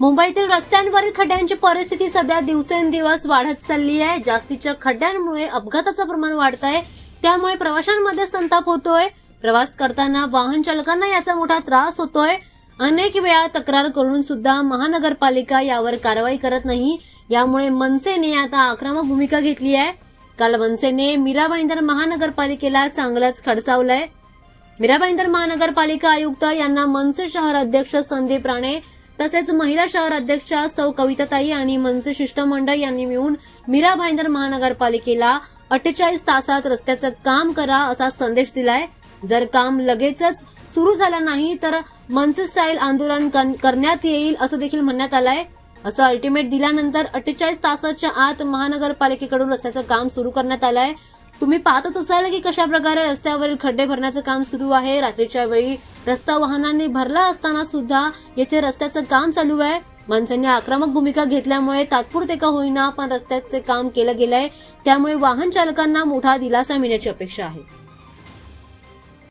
मुंबईतील रस्त्यांवरील खड्ड्यांची परिस्थिती सध्या दिवसेंदिवस वाढत चालली आहे. जास्तीच्या खड्ड्यांमुळे अपघाताचं प्रमाण वाढत आहे. त्यामुळे प्रवाशांमध्ये संताप होतोय. प्रवास करताना वाहन चालकांना याचा मोठा त्रास होतोय. अनेक वेळा तक्रार करून सुद्धा महानगरपालिका यावर कारवाई करत नाही. यामुळे मनसेने आता आक्रमक भूमिका घेतली आहे. काल मनसेने मीरा भाईंदर महानगरपालिकेला चांगलंच खडसावलंय. मीरा भाईंदर महानगरपालिका आयुक्त यांना मनसे शहर अध्यक्ष संदीप राणे तसेच महिला शहर अध्यक्षा सौ कविताताई आणि मनसे शिष्टमंडळ यांनी मिळून मीरा भाईंदर महानगरपालिकेला अठ्ठेचाळीस तासात रस्त्याचं काम करा असा संदेश दिलाय. जर काम लगेचच सुरू झालं नाही तर मनसे स्टाईल आंदोलन कर- करण्यात येईल असं देखील म्हणण्यात आलंय. असं अल्टिमेट दिल्यानंतर अठ्ठेचाळीस तासाच्या आत महानगरपालिकेकडून रस्त्याचं काम सुरू करण्यात आलंय. तुम्ही पाहतच असाल की कशा प्रकारे रस्त्यावरील खड्डे भरण्याचं काम सुरू आहे. रात्रीच्या वेळी रस्ता वाहनांनी भरला असताना सुद्धा येथे रस्त्याचं काम चालू आहे. माणसांनी आक्रमक भूमिका घेतल्यामुळे तात्पुरते का होईना पण रस्त्याचे काम केलं गेलंय. त्यामुळे वाहन चालकांना मोठा दिलासा मिळण्याची अपेक्षा आहे.